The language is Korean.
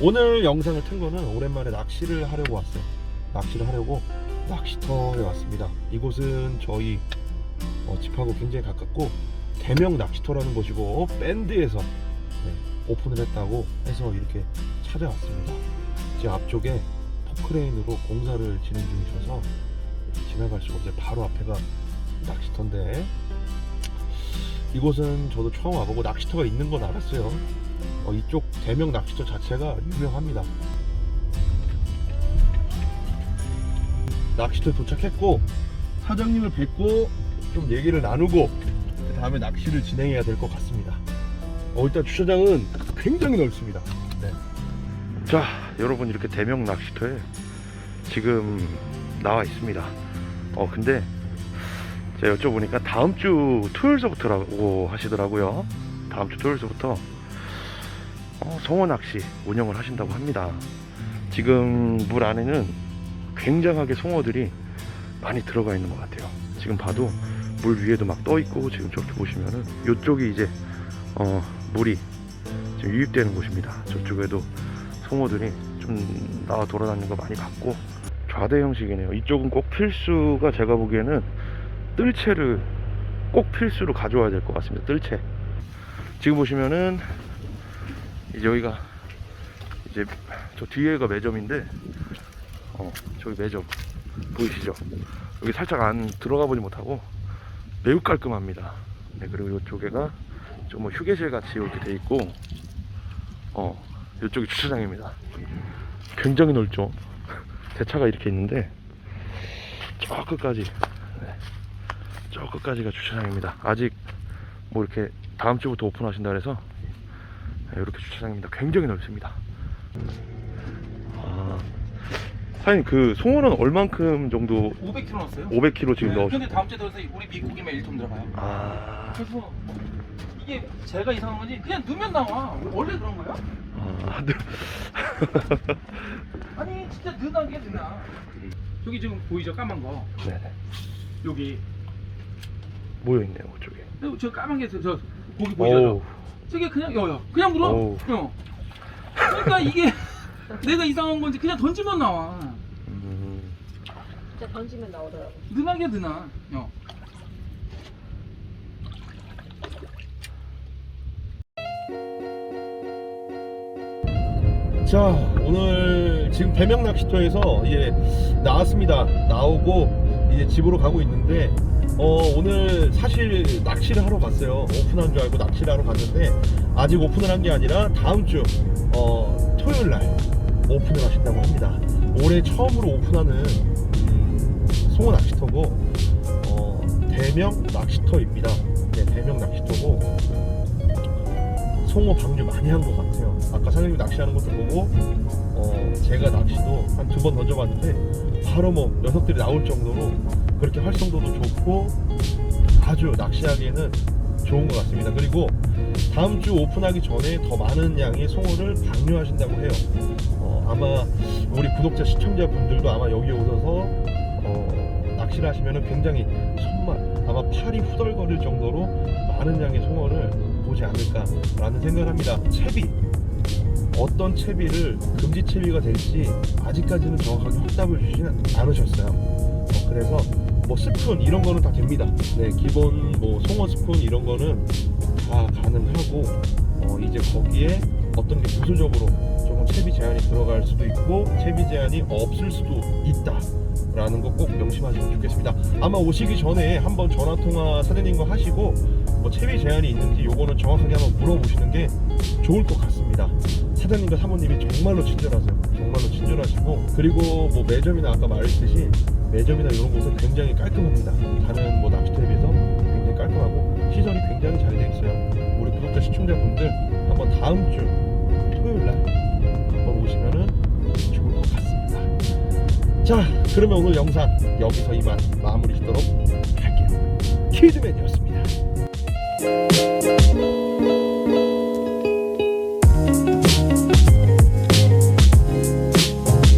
오늘 영상을 튼 거는 오랜만에 낚시를 하려고 왔어요. 낚시를 하려고 낚시터에 왔습니다. 이곳은 저희 어, 집하고 굉장히 가깝고 대명 낚시터라는 곳이고 밴드에서 네, 오픈을 했다고 해서 이렇게 찾아왔습니다. 제 앞쪽에 포크레인으로 공사를 진행 중이셔서 지나갈 수가 없어요. 바로 앞에가 낚시터인데 이곳은 저도 처음 와보고 낚시터가 있는 건 알았어요. 어, 이쪽 대명 낚시터 자체가 유명합니다. 낚시터에 도착했고 사장님을 뵙고 좀 얘기를 나누고 그 다음에 낚시를 진행해야 될 것 같습니다. 어, 일단 주차장은 굉장히 넓습니다. 네. 자, 여러분 이렇게 대명 낚시터에 지금 나와 있습니다. 어, 근데 제가 여쭤보니까 다음 주 토요일서부터라고 하시더라고요. 다음 주 토요일서부터 어, 성어 낚시 운영을 하신다고 합니다. 지금 물 안에는 굉장하게 송어들이 많이 들어가 있는 것 같아요. 지금 봐도 물 위에도 막 떠 있고 지금 저렇게 보시면은 이쪽이 이제 어, 물이 지금 유입되는 곳입니다. 저쪽에도 송어들이 좀 나와 돌아다니는 거 많이 봤고 좌대 형식이네요. 이쪽은 꼭 필수가 제가 보기에는 뜰채를 꼭 필수로 가져와야 될 것 같습니다. 뜰채. 지금 보시면은 이제 여기가 이제 저 뒤에가 매점인데 어 저기 매점 보이시죠? 여기 살짝 안 들어가 보지 못하고 매우 깔끔합니다. 네 그리고 이쪽에가 좀뭐 휴게실 같이 이렇게 돼 있고 어 이쪽이 주차장입니다. 굉장히 넓죠. 제 차가 이렇게 있는데 저 끝까지 네. 저 끝까지가 주차장입니다. 아직 뭐 이렇게 다음 주부터 오픈하신다 그래서 네, 이렇게 주차장입니다. 굉장히 넓습니다. 아, 사장님 그 송어는 얼만큼 정도 500kg 넣었어요. 500kg 지금 네, 넣으 근데 다음 주에 들어서 우리 미국이면 1톤 들어가요. 아, 그래서 이게 제가 이상한 건지 그냥 넣으면 나와. 원래 그런 거야? 아, 네. 아니 진짜 느난 게 느나. 저기 지금 보이죠 까만 거. 네네. 여기 모여 있네요, 그쪽에. 저, 저 까만 게 저 고기 보이죠? 오, 저게 그냥 여여. 그냥 물어. 어우. 어. 그러니까 이게 내가 이상한 건지 그냥 던지면 나와. 음, 진짜 던지면 나오더라고. 느나게 느나. 어. 자 오늘 지금 대명 낚시터에서 이제 나왔습니다 나오고 이제 집으로 가고 있는데 어 오늘 사실 낚시를 하러 갔어요. 오픈한 줄 알고 낚시를 하러 갔는데 아직 오픈을 한 게 아니라 다음 주 어, 토요일 날 오픈을 하신다고 합니다. 올해 처음으로 오픈하는 음, 송어 낚시터고 어, 대명 낚시터입니다. 네 대명 낚시터고 송어 방류 많이 한 것 같아요. 아까 사장님이 낚시하는 것도 보고, 어, 제가 낚시도 한 두 번 던져봤는데, 바로 뭐 녀석들이 나올 정도로 그렇게 활성도도 좋고, 아주 낚시하기에는 좋은 것 같습니다. 그리고 다음 주 오픈하기 전에 더 많은 양의 송어를 방류하신다고 해요. 어, 아마 우리 구독자 시청자분들도 아마 여기 오셔서 어, 낚시를 하시면 굉장히 손맛, 아마 팔이 후덜거릴 정도로 많은 양의 송어를 보지 않을까라는 생각을 합니다. 채비 어떤 채비를 금지 채비가 될지 아직까지는 정확하게 확답을 주지는 않으셨어요. 어, 그래서 뭐 스푼 이런 거는 다 됩니다. 네, 기본 뭐 송어 스푼 이런 거는 다 가능하고 어, 이제 거기에 어떤 게 부수적으로 조금 채비 제한이 들어갈 수도 있고 채비 제한이 없을 수도 있다. 라는 거 꼭 명심하시면 좋겠습니다. 아마 오시기 전에 한번 전화 통화 사장님과 하시고 뭐 채비 제한이 있는지 요거는 정확하게 한번 물어보시는 게 좋을 것 같습니다. 사장님과 사모님이 정말로 친절하세요. 정말로 친절하시고 그리고 뭐 매점이나 아까 말했듯이 매점이나 이런 곳은 굉장히 깔끔합니다. 다른 뭐 낚시터에 비해서 굉장히 깔끔하고 시설이 굉장히 잘 돼 있어요. 우리 구독자 시청자분들 한번 다음 주 토요일 날 한번 오시면은 좋을 것 같습니다. 자, 그러면 오늘 영상 여기서 이만 마무리 짓도록 할게요. 키드맨이었습니다. you